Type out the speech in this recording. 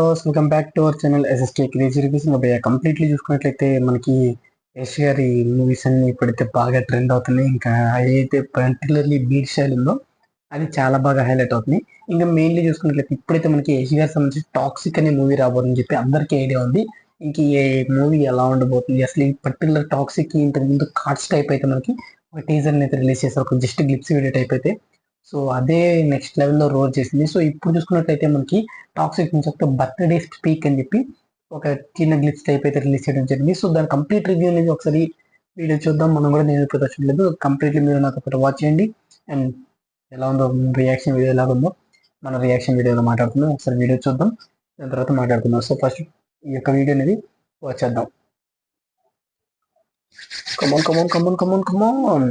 Welcome back to our channel SST crazy reviews ఇంకా భయ్య completely చూసుకున్నట్లయితే మనకి యష్ గారి మూవీస్ అన్ని ఇప్పుడైతే బాగా ట్రెండ్ అవుతున్నాయి ఇంకా ఏదైతే పర్టికులర్లీ బీట్ స్టైల్ ఉందో అది చాలా బాగా హైలైట్ అవుతుంది ఇంకా మెయిన్లీ చూసుకున్నట్లయితే ఇప్పుడైతే మనకి యష్ గారి సంబంధించి టాక్సిక్ అనే మూవీ రాబోతుందని చెప్పి అందరికీ ఐడియా ఉంది ఇంక ఏ మూవీ ఎలా ఉండబోతుంది అసలు ఈ పర్టికులర్ టాక్సిక్ ఇంతకు ముందు కార్డ్స్ టైప్ అయితే మనకి ఒక టీజర్ అయితే రిలీజ్ చేస్తారు ఒక జస్ట్ గ్లిప్స్ వీడియో టైప్ అయితే సో అదే నెక్స్ట్ లెవెల్లో రోల్ చేసింది. సో ఇప్పుడు చూసుకున్నట్లయితే మనకి టాక్సిక్ నుంచి ఒక బర్త్డే స్పీక్ అని చెప్పి ఒక చిన్న గ్లిప్స్ టైప్ అయితే రిలీజ్ చేయడం జరిగింది. సో దాని కంప్లీట్ రివ్యూ అనేది ఒకసారి వీడియో చూద్దాం. మనం కూడా నేను ప్రదర్శించలేదు కంప్లీట్లీ మీరు నాకు ఒకటి వాచ్ చేయండి. అండ్ ఎలా ఉందో రియాక్షన్ వీడియో ఎలా ఉందో మన రియాక్షన్ వీడియోలో మాట్లాడుకుందాం. ఒకసారి వీడియో చూద్దాం. దాని తర్వాత మాట్లాడుకుందాం. సో ఫస్ట్ ఈ యొక్క వీడియో అనేది వాచ్ చేద్దాం. Come on come on come on come on come on